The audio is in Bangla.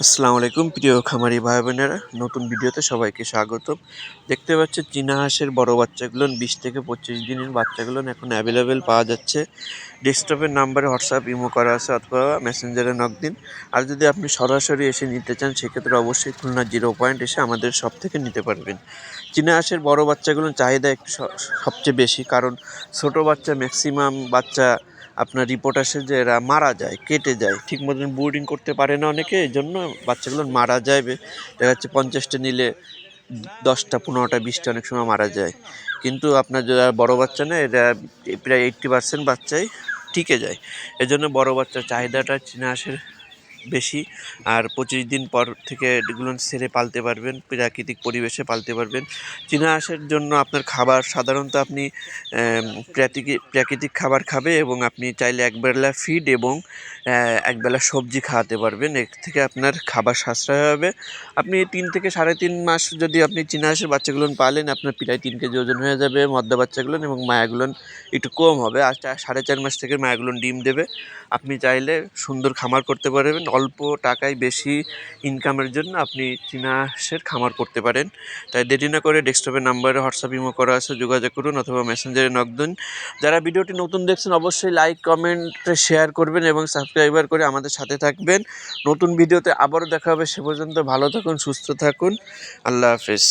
আসসালামু আলাইকুম, প্রিয় খামারি ভাই বোনেরা নতুন ভিডিওতে সবাইকে স্বাগত দেখতে পাচ্ছেন চীনা হাঁসের বড় বাচ্চাগুলো, বিশ থেকে পঁচিশ দিনের বাচ্চাগুলো এখন অ্যাভেলেবেল পাওয়া যাচ্ছে। ডেস্কটপের নাম্বারে হোয়াটসঅ্যাপ ইমো করা আছে অথবা মেসেঞ্জারে নক দিন। আর যদি আপনি সরাসরি এসে নিতে চান, সেক্ষেত্রে অবশ্যই খুলনা জিরো পয়েন্ট এসে আমাদের সব থেকে নিতে পারবেন। চীনা হাঁসের বড় বাচ্চাগুলোর চাহিদা একটু সবচেয়ে বেশি। কারণ ছোট বাচ্চা ম্যাক্সিমাম বাচ্চা আপনার রিপোর্ট আসে যে এরা মারা যায়, কেটে যায়। ঠিক মতন বোর্ডিং করতে পারে না অনেকে এই জন্য বাচ্চাগুলো মারা যাবে দেখা যাচ্ছে পঞ্চাশটা নিলে দশটা, পনেরোটা, বিশটা অনেক সময় মারা যায়। কিন্তু আপনার যারা বড়ো বাচ্চা না এরা প্রায় এইট্টি পার্সেন্ট বাচ্চাই টিকে যায়। এজন্য বড় বাচ্চার চাহিদাটা চীনা হাঁসের বেশি। আর পঁচিশ দিন পর থেকে এগুলো ছেড়ে পালতে পারবেন, প্রাকৃতিক পরিবেশে পালতে পারবেন। চীনা হাঁসের জন্য আপনার খাবার সাধারণত আপনি প্রাকৃতিক প্রাকৃতিক খাবার খাবে এবং আপনি চাইলে একবেলা ফিড এবং একবেলা সবজি খাওয়াতে পারবেন। এর থেকে আপনার খাবার সাশ্রয় হবে। আপনি তিন থেকে সাড়ে তিন মাস যদি আপনি চীনা হাঁসের বাচ্চাগুলো পালেন, আপনার প্রায় তিন কেজি ওজন হয়ে যাবে মদ্দা বাচ্চাগুলো এবং মায়াগুলো একটু কম হবে। আর সাড়ে চার মাস থেকে মায়াগুলো ডিম দেবে। আপনি চাইলে সুন্দর খামার করতে পারবেন। অল্প টাকায় বেশি ইনকামের জন্য আপনি চীনা হাঁসের খামার করতে পারেন। তাই দেরি না করে ডেস্কটপের নাম্বারে হোয়াটসঅ্যাপ ইমো করা আছে, যোগাযোগ করুন অথবা মেসেঞ্জারে নক দিন। যারা ভিডিওটি নতুন দেখছেন, অবশ্যই লাইক কমেন্টে শেয়ার করবেন এবং সাবস্ক্রাইবার করে আমাদের সাথে থাকবেন। নতুন ভিডিওতে আবারও দেখা হবে, সে পর্যন্ত ভালো থাকুন, সুস্থ থাকুন। আল্লাহ হাফেজ।